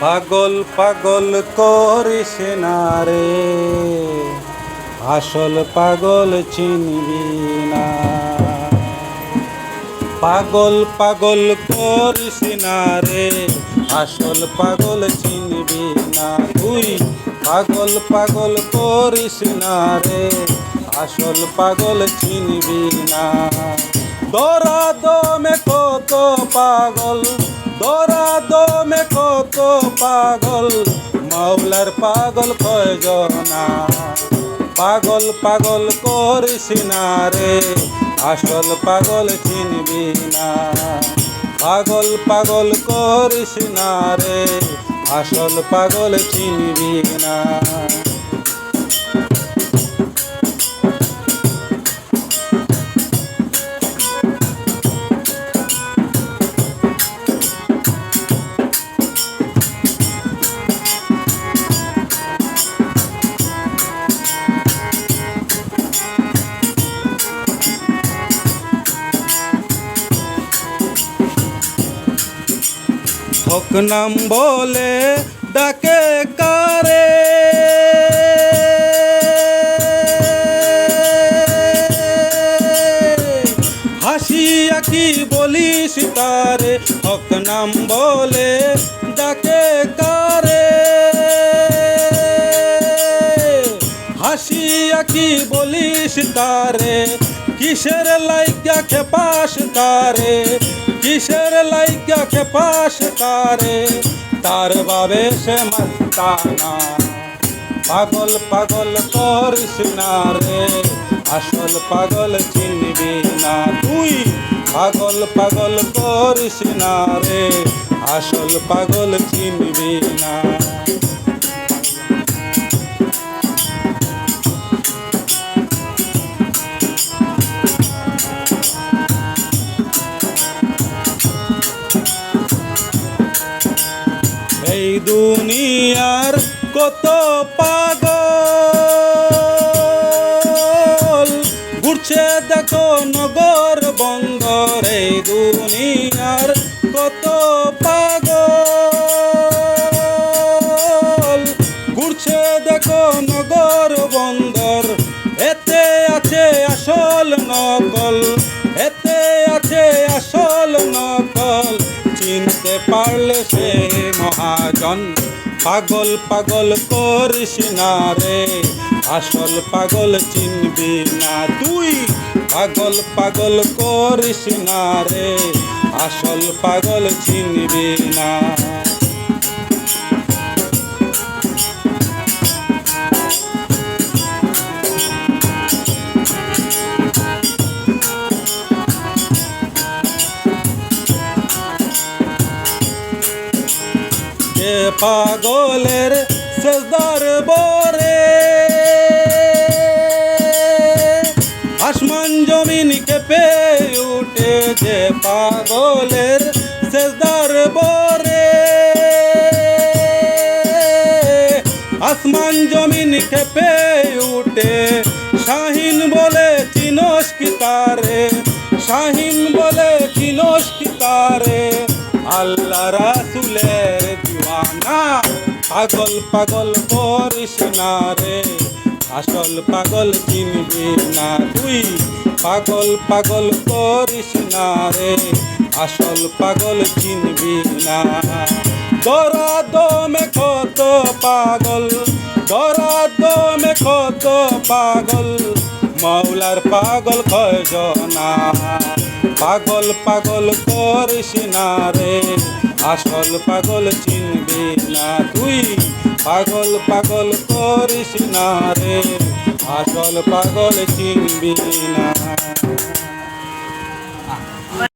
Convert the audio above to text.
পাগল পাগল করিস না রে। আসল পাগল চিনবি না। পাগল পাগল করিস না রে। আসল পাগল চিনবি না। তুই পাগল পাগল করিস না রে। আসল পাগল চিনবি না। দরা দমে কত পাগল দরা দমে কত পাগল, মাওলার পাগল কয়জনা পাগল পাগল করিস না রে, আসল পাগল চিনবি না। পাগল পাগল করিস না রে, আসল পাগল চিনবি না। নাম বলে ডাকে কারে। হাসিয়া কি বলিস তারে হক নাম বলে ডাকে কারে। হাসিয়া কি বলিস তারে কিসের লাইকা খেপাস তারে কিসের লাইকা খেপাস তারে তার বাবে সে মস্তানা পাগল পাগল করিস না রে, আসল পাগল চিনবি না তুই। পাগল পাগল করিস না রে, আসল পাগল চিনবি না। দুনিয়ার কত পাগল। ঘুরছে দেখো নগর বন্দর এই দুনিয়ার কত পাগল। ঘুরছে দেখো নগর বন্দর, এতে আছে আসল নকল, এতে আছে আসল নকল। চিনতে পারলে সে মহাজন, পাগল পাগল করিস না রে, আসল পাগল চিনবি না তুই, পাগল পাগল করিস না রে, আসল পাগল চিনবি না। পাগলের সেজদার বরে আসমান জমিন কেঁপে উঠে যে পাগলের সেজদার বরে আসমান জমিন কেঁপে উঠে, শাহিন বলে চিনস কি তারে? শাহিন বলে চিনস কি তারে? আল্লাহ রাসুলের দিওয়ানা পাগল পাগল করিস না রে। আসল পাগল চিনবি না তুই। পাগল পাগল করিস না রে। আসল পাগল চিনবি না। দরা দমে কত পাগল দরা দমে কত পাগল। মাওলার পাগল কয়জনা। পাগল পাগল করিস না রে। আসল পাগল চিনবি না তুই? পাগল পাগল করিস না রে। আসল পাগল চিনবি না।